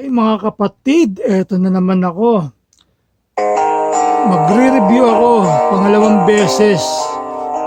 Ay mga kapatid, eto na naman ako. Magre-review ako pangalawang beses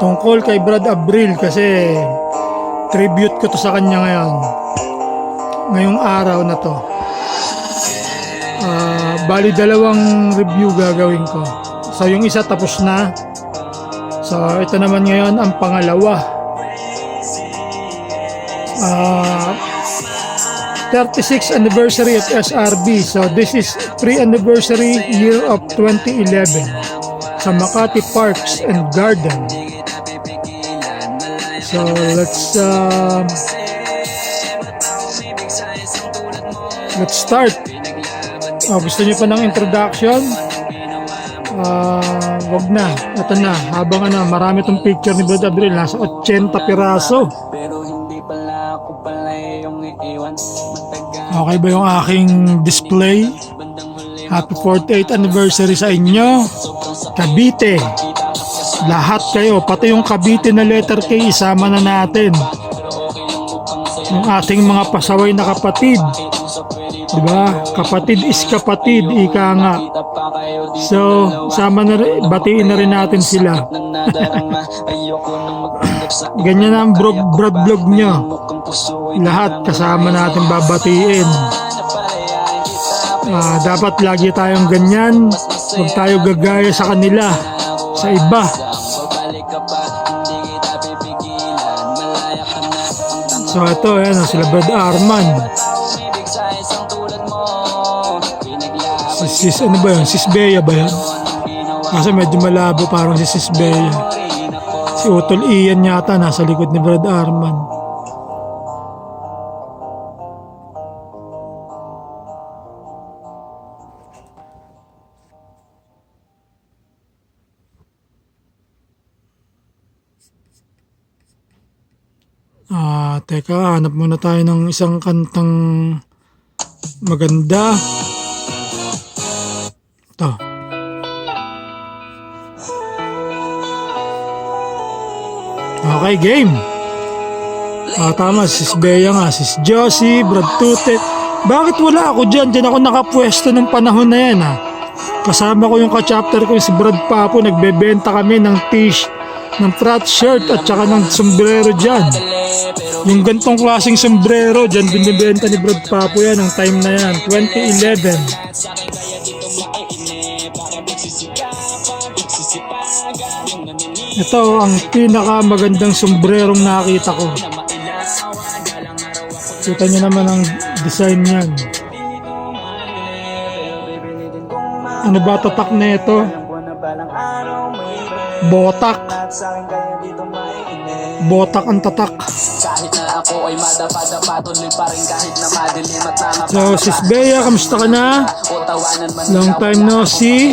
tungkol kay Brad Abril kasi tribute ko to sa kanya ngayon. Ngayong araw na to. Ah, bali dalawang review gagawin ko. So yung isa tapos na. So ito naman ngayon ang pangalawa. Ah 36th anniversary of SRB. So this is pre-anniversary year of 2011 sa Makati Parks and Garden. So let's um, let's start. Oh, gusto niyo pa ng introduction? Ah, wag na. Ito na. Habang ano, marami tong picture ni Brad Abril. Nasa 80 piraso. Okay ba yung aking display? Happy 48th anniversary sa inyo. Cavite. Lahat kayo, pati yung Cavite na letter K, isama na natin. Yung ating mga pasaway na kapatid. Diba? Kapatid is kapatid, ika nga. So, sama na batiin na rin natin sila. Ganyan ang brog, brad vlog nyo. Lahat kasama natin babatiin. Ah, dapat lagi tayong ganyan. Huwag tayo gagaya sa kanila, sa iba. So ito, yan, oh, sila Brad Arman. Umibig sa isang tulad mo Pinaglaban Si Sis, ano ba yun? Sis Bea ba yan? Kasi medyo malabo, parang si Sis Bea. Si Utol Ian yata, nasa likod ni Brad Arman. Ah, teka, hanap muna tayo ng isang kantang maganda. Ito. Okay, game. Ah, tama, sis Bea nga, sis Josie, Brad Tute. Bakit wala ako dyan? Dyan ako nakapwesto ng panahon na yan, ha? Kasama ko yung ka-chapter ko, si Brad Papo. Nagbebenta kami ng t-shirt, ng frat shirt at saka ng sombrero dyan. Yung gantong klaseng sombrero, dyan binibenta ni Brad Papo yan, ng time na yan, 2011. Ito ang pinaka magandang sombrerong nakita ko. Kita nyo naman ang design niyan. Ano ba tatak na ito? Botak. Botak ang tatak. Kahit na ako ay madapa-dapa Tuloy pa rin kahit na madilim at So, Sis Bea, kamusta ka na? Long time no see.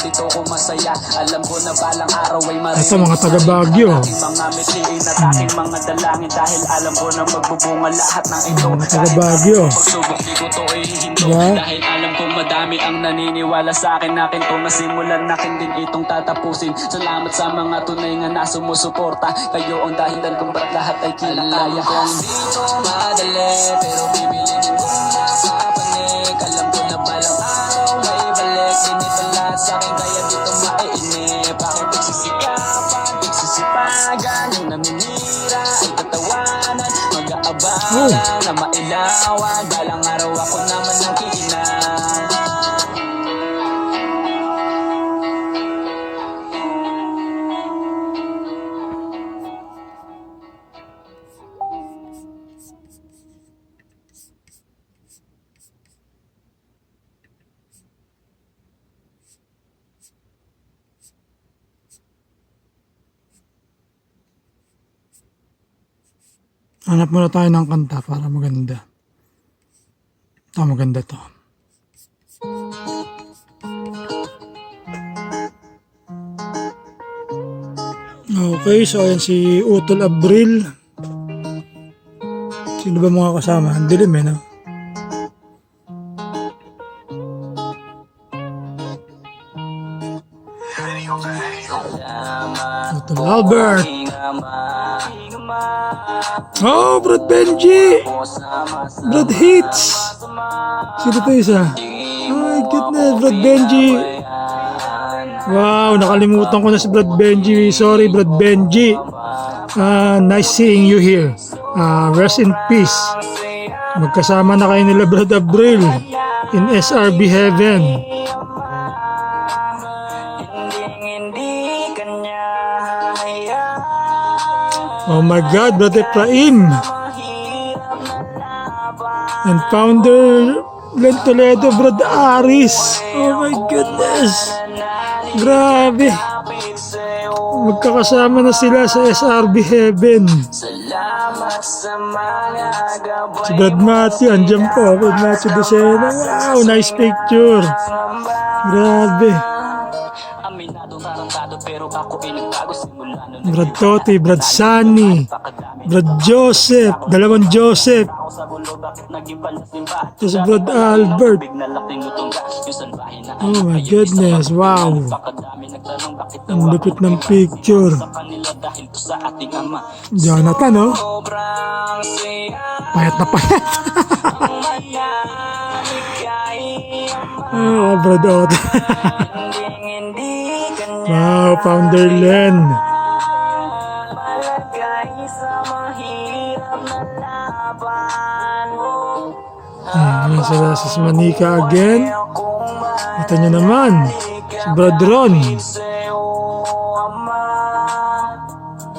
Dito ko masaya. Alam ko na balang araw ay marinig Ito mga taga Baguio. Mga mithiin at aking mga dalangin. Dahil alam ko na magbubunga lahat ng ito. Mga taga Baguio. Pagsubok di ko to ay hihinto Diba? Dahil alam ko madami ang naniniwala sa akin. Akin to nasimulan akin din itong tatapusin. Salamat sa mga tunay nga na sumusuporta. Kayo ang dahilan kung ba't lahat ay kinakaya kong dito madali Pero bibilinin Naninira ay tatawanan Mag-aabalan na mailawan Balang araw ako naman ang kikinang Hanap muna tayo ng kanta para maganda. Ito, maganda to. Okay, so ayan si Utol Abril. Sino ba mga kasama? Ang dilim eh, no? Albert. Oh, Brad Benji! Brad Hits! Sino to isa? Oh my goodness, Brad Benji. Wow, nakalimutan ko na si Brad Benji. Sorry, Brad Benji. Ah, nice seeing you here. Ah, rest in peace. Magkasama na kayo nila Brad Abril in SRB Heaven. Oh my God, Brad Efraim. And founder Len Toledo, Brad Aris. Oh my goodness. Grabe. Magkakasama na sila sa SRB Heaven. Si Brad Matthew, andyan po. Brad Matthew Lucena. Wow, nice picture. Grabe. Tarantado pero ako ay nagbago simula nun Brad Totti, Brad Sunny, Brad Joseph, dalawang Joseph. Tapos Brad Albert. Oh my goodness, wow. Ang lupit ng picture. Jonathan, oh. Payat na payat. oh, Brad Otto. Wow, Founder Len. Laban Hmm, sa Manika again. Ito nyo naman. Si Brad Ron. sa'yo ama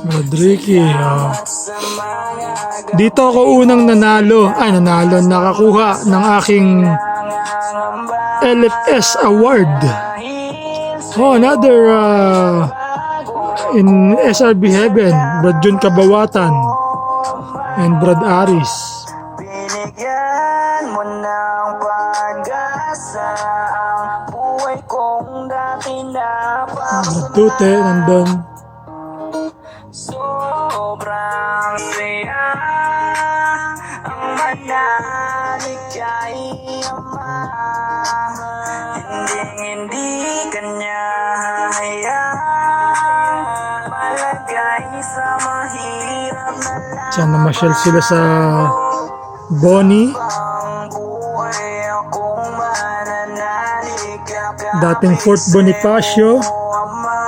Brad Ricky. Oh. Dito ako unang nanalo. Ay, nanalo. Nakakuha ng aking LFS Award. Oh, another uh, in SRB Heaven. Brad Jun Kabawatan. And Brad Aris. Binigyan mo ng pag-asa Ang buhay kong dati na nandun. Kanya hayaan Malagay sa mahirap na Sana masyal sila sa Bonnie. Dating Fort Bonifacio. Ama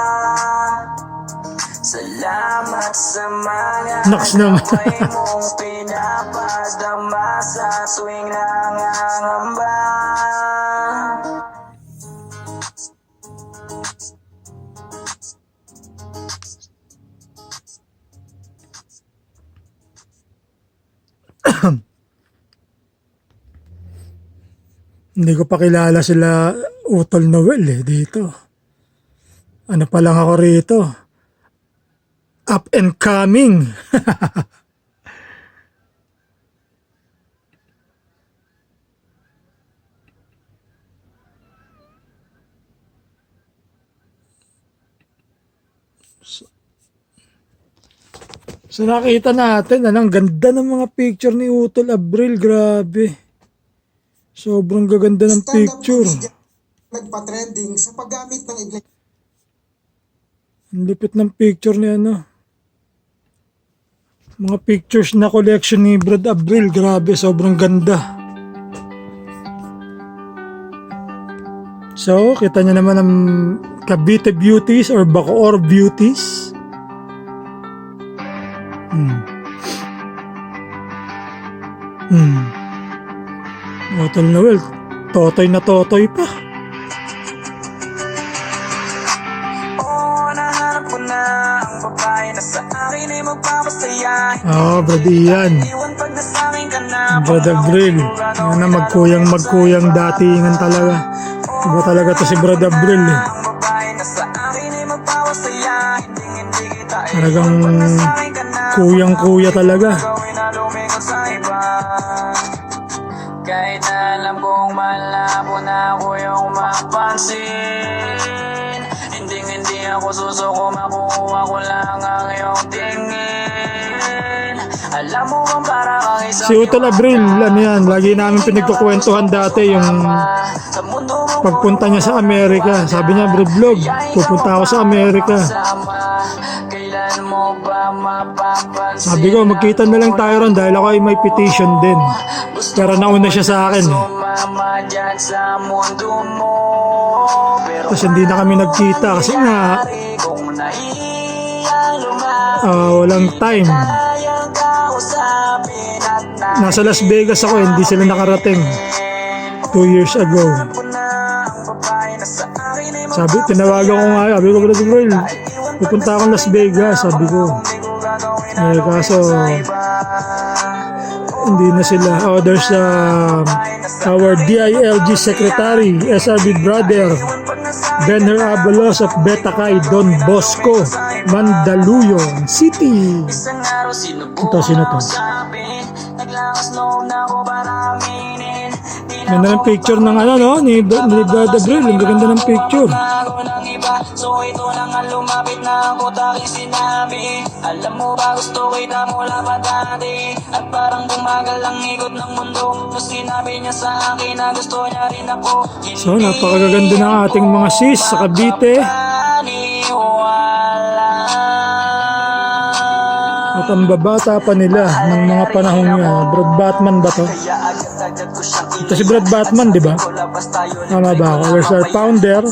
Salamat sa mga Naks naman. mong pinapadama sa tuwing nangangamba Hindi ko pa kilala sila Utol Noel eh dito. Ano pa lang ako rito? Up and coming. So nakita natin, anong ganda ng mga picture ni Utol Abril, grabe. Sobrang gaganda ng picture. nagpa-trending sa paggamit ng iglesia Ang lupit ng picture ni ano. Mga pictures na collection ni Brad Abril, grabe, sobrang ganda. So, kita niyo naman ang Cavite Beauties or Bacoor Beauties. Hotel Noel, totoy na totoy pa. Oo, Oo, Brad Ian. Brad Abril. Yan na magkuyang magkuyang datingan talaga. Iba talaga to si Brad Abril eh. Ang babae na Si Utol Abril, ano yan, lagi namin pinagkukwentuhan dati yung pagpunta niya sa Amerika. Sabi niya, Brad Vlog, pupunta ako sa Amerika. Sabi ko, magkita na lang tayo ron dahil ako ay may petition din. Pero nauna siya sa akin. Tapos hindi na kami nagkita kasi nga ah, walang time. Nasa Las Vegas ako, hindi sila nakarating. Two years ago. Sabi, tinawagan ko nga, sabi ko, Brother Bro, pupunta akong Las Vegas, sabi ko. Eh, kaso, hindi na sila. Oh, there's um, our DILG secretary, SRB brother, Benher Abalos of Betacay, Don Bosco, Mandaluyong City. Ito, sino to? Ganda ng picture ng ano, no? Ni, ni Brother Bril. Ang ganda ng picture. So ito na nga lumapit na ako taking sinabi Alam mo ba gusto kita mula pa dati At parang bumagal ang ikot ng mundo Nung sinabi niya sa akin na gusto niya rin ako So, napakaganda ng ating mga sis sa Cavite. At ang babata pa nila ng mga panahon niya. Brad Batman ba to? Ito si Brad Batman, di ba? Tama ba ako? Where's our founder?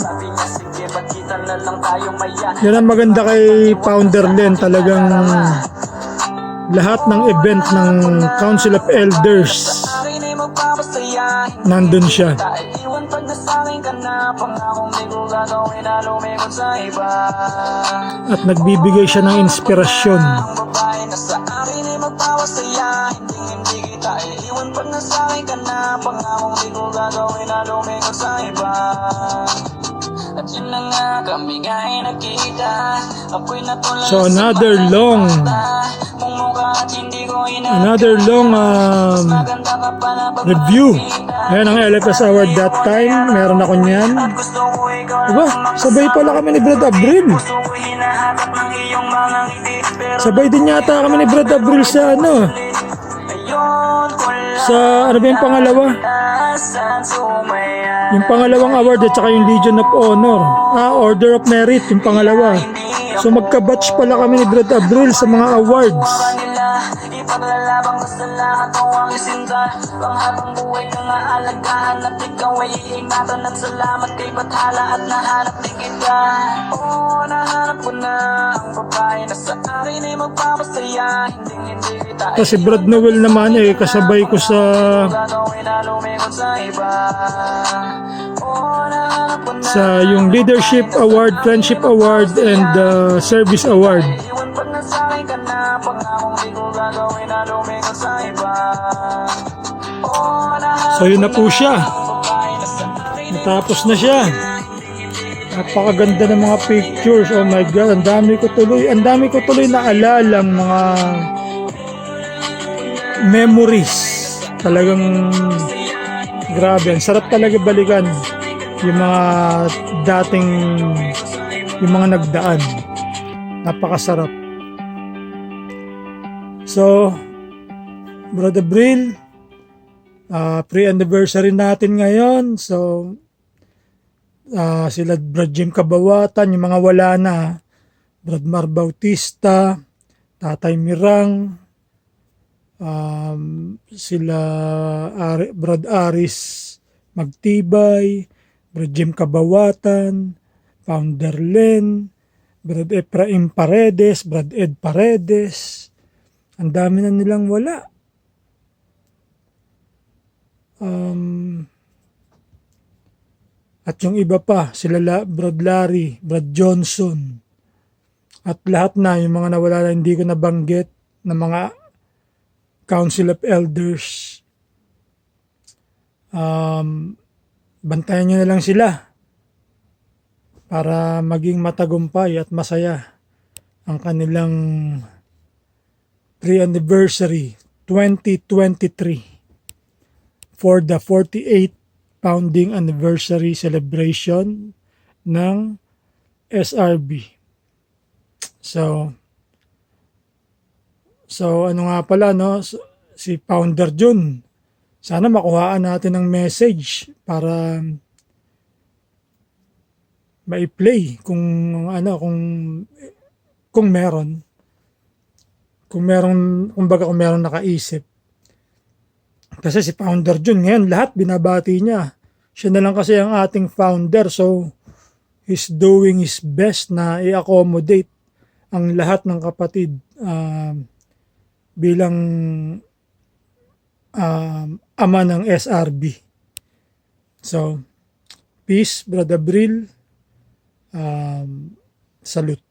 Yan ang maganda kay founder din. Talagang lahat ng event ng Council of Elders nandun siya. Nasakin ka na Pangakong di ko gagawin na lumikot sa iba. At nagbibigay siya ng inspirasyon. Ang babae na sa akin ay magpapasaya. Hindi hindi kita iiwan pag nasakin ka na Pangakong di ko gagawin na lumikot sa iba. At yun na nga kami ay nakita. Ako'y natulad So another long, Another long um, review. Ayan ang LFS Award that time. Meron ako niyan. Aba, sabay pala kami ni Brad Abril. Sabay din yata kami ni Brad Abril sa ano, sa ano ba yung pangalawa? Yung pangalawang award at saka yung Legion of Honor. Ah, Order of Merit, yung pangalawa. So magka-batch pala kami ni Brad Abril sa mga awards. Nila Ipaglalabang ko sa lahat ang ang isinta Panghabang buhay kang aalagaan At ikaw ay iingatan At salamat kay Bathala At nahanap din kita. Oo, nahanap ko na Ang babae na sa akin ay magpapasaya. Hindi hindi kita Tapos si Brad Noel naman eh, kasabay ko sa na na sa yung Leadership Award, Friendship Award, and uh, Service Award. So yun na po siya. Natapos na siya. Napakaganda ng mga pictures. Oh my God, ang dami ko tuloy. Ang dami ko tuloy na alalang mga memories. Talagang grabe. Ang sarap talaga balikan yung mga dating yung mga nagdaan. Napakasarap. So, Brother Brill, ah pre-anniversary natin ngayon. So, ah sila Brad Jim Kabawatan, yung mga wala na, Brad Mar Bautista, Tatay Mirang, um, sila Ari, Brad Aris Magtibay, Brad Jim Kabawatan, Founder Len, Brad Efraim Paredes, Brad Ed Paredes. Ang dami na nilang wala. Um, at yung iba pa, sila La, Brad Larry, Brad Johnson. At lahat na, yung mga nawala na hindi ko nabanggit na mga Council of Elders. Um, bantayan nyo na lang sila para maging matagumpay at masaya ang kanilang pre-anniversary 2023 for the 48th founding anniversary celebration ng SRB. So, so ano nga pala no, si Founder Jun, sana makuhaan natin ng message para mai-play kung ano kung kung meron. Kung meron kumbaga kung meron nakaisip Kasi si Founder Jun ngayon, lahat binabati niya. Siya na lang kasi ang ating founder. So, he's doing his best na i-accommodate ang lahat ng kapatid um, bilang um, ama ng SRB. So, peace, Brother Bril. Um, salute.